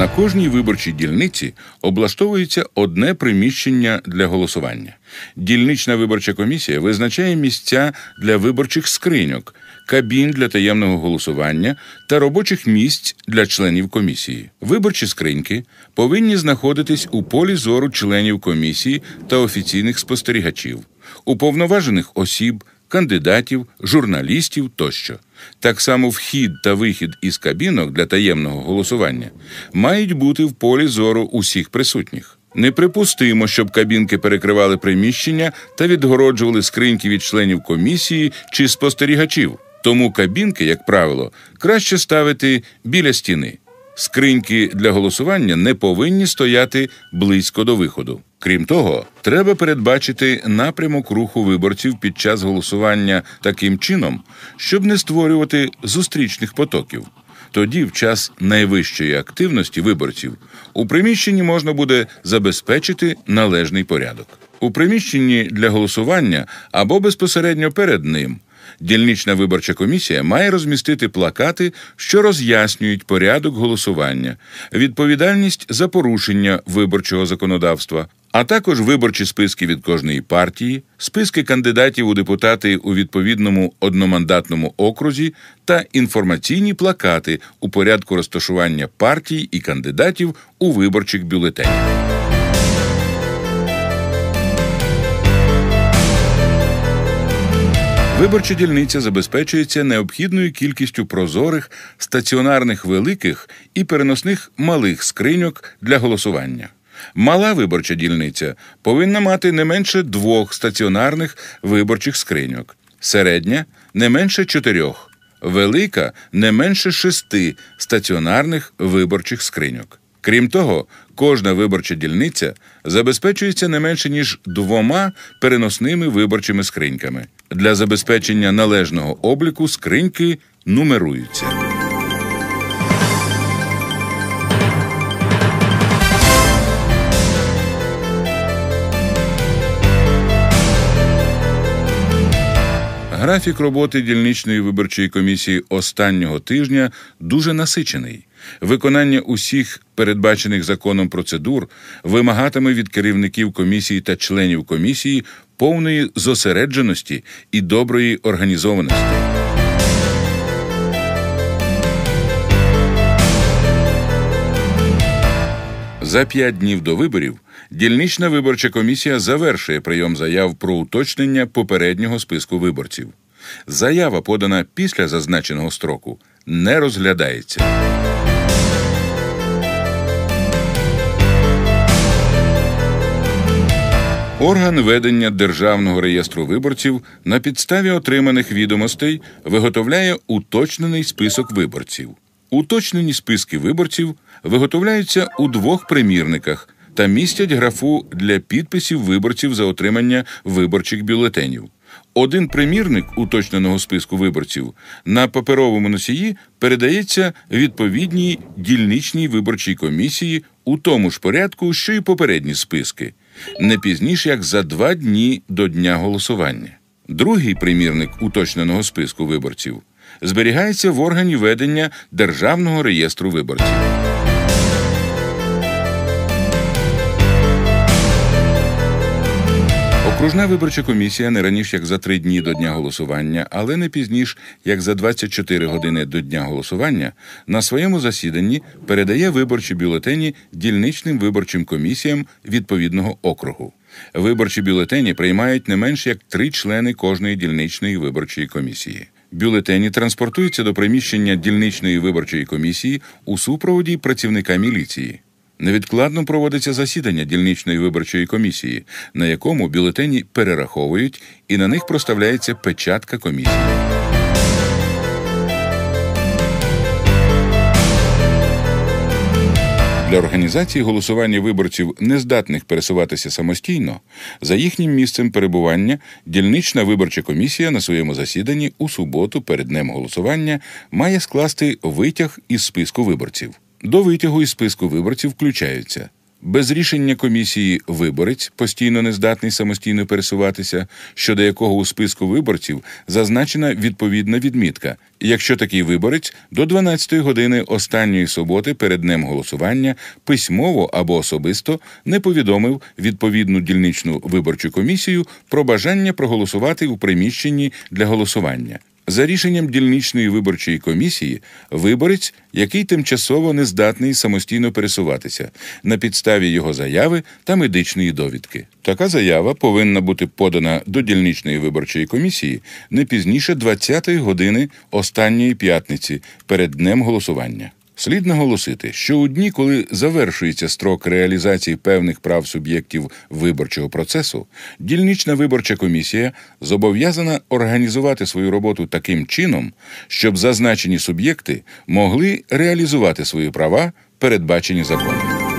На кожній виборчій дільниці облаштовується одне приміщення для голосування. Дільнична виборча комісія визначає місця для виборчих скриньок, кабін для таємного голосування та робочих місць для членів комісії. Виборчі скриньки повинні знаходитись у полі зору членів комісії та офіційних спостерігачів, уповноважених осіб, кандидатів, журналістів тощо. Так само вхід та вихід із кабінок для таємного голосування мають бути в полі зору усіх присутніх. Неприпустимо, щоб кабінки перекривали приміщення та відгороджували скриньки від членів комісії чи спостерігачів. Тому кабінки, як правило, краще ставити біля стіни. Скриньки для голосування не повинні стояти близько до виходу. Крім того, треба передбачити напрямок руху виборців під час голосування таким чином, щоб не створювати зустрічних потоків. Тоді, в час найвищої активності виборців, у приміщенні можна буде забезпечити належний порядок. У приміщенні для голосування або безпосередньо перед ним дільнична виборча комісія має розмістити плакати, що роз'яснюють порядок голосування, відповідальність за порушення виборчого законодавства, а також виборчі списки від кожної партії, списки кандидатів у депутати у відповідному одномандатному окрузі та інформаційні плакати у порядку розташування партій і кандидатів у виборчих бюлетенях. Виборча дільниця забезпечується необхідною кількістю прозорих, стаціонарних великих і переносних малих скриньок для голосування. Мала виборча дільниця повинна мати не менше двох стаціонарних виборчих скриньок, середня не менше чотирьох, велика не менше шести стаціонарних виборчих скриньок. Крім того, кожна виборча дільниця забезпечується не менше ніж двома переносними виборчими скриньками. Для забезпечення належного обліку скриньки нумеруються. Графік роботи дільничної виборчої комісії останнього тижня дуже насичений. Виконання усіх передбачених законом процедур вимагатиме від керівників комісії та членів комісії повної зосередженості і доброї організованості. За п'ять днів до виборів дільнична виборча комісія завершує прийом заяв про уточнення попереднього списку виборців. Заява, подана після зазначеного строку, не розглядається. Орган ведення Державного реєстру виборців на підставі отриманих відомостей виготовляє уточнений список виборців. Уточнені списки виборців виготовляються у двох примірниках та містять графу для підписів виборців за отримання виборчих бюлетенів. Один примірник уточненого списку виборців на паперовому носії передається відповідній дільничній виборчій комісії у тому ж порядку, що й попередні списки, не пізніше як за два дні до дня голосування. Другий примірник уточненого списку виборців зберігається в органі ведення Державного реєстру виборців. Окружна виборча комісія не раніше як за три дні до дня голосування, але не пізніш як за 24 години до дня голосування на своєму засіданні передає виборчі бюлетені дільничним виборчим комісіям відповідного округу. Виборчі бюлетені приймають не менш як три члени кожної дільничної виборчої комісії. Бюлетені транспортуються до приміщення дільничної виборчої комісії у супроводі працівника міліції. Невідкладно проводиться засідання дільничної виборчої комісії, на якому бюлетені перераховують і на них проставляється печатка комісії. Для організації голосування виборців, нездатних пересуватися самостійно, за їхнім місцем перебування дільнична виборча комісія на своєму засіданні у суботу перед днем голосування має скласти витяг із списку виборців. До витягу із списку виборців включаються Без рішення комісії виборець, постійно нездатний самостійно пересуватися, щодо якого у списку виборців зазначена відповідна відмітка, якщо такий виборець до 12 години останньої суботи перед днем голосування письмово або особисто не повідомив відповідну дільничну виборчу комісію про бажання проголосувати у приміщенні для голосування. За рішенням дільничної виборчої комісії, виборець, який тимчасово не здатний самостійно пересуватися, на підставі його заяви та медичної довідки. Така заява повинна бути подана до дільничної виборчої комісії не пізніше 20-ї години останньої п'ятниці перед днем голосування. Слід наголосити, що у дні, коли завершується строк реалізації певних прав суб'єктів виборчого процесу, дільнична виборча комісія зобов'язана організувати свою роботу таким чином, щоб зазначені суб'єкти могли реалізувати свої права, передбачені законом.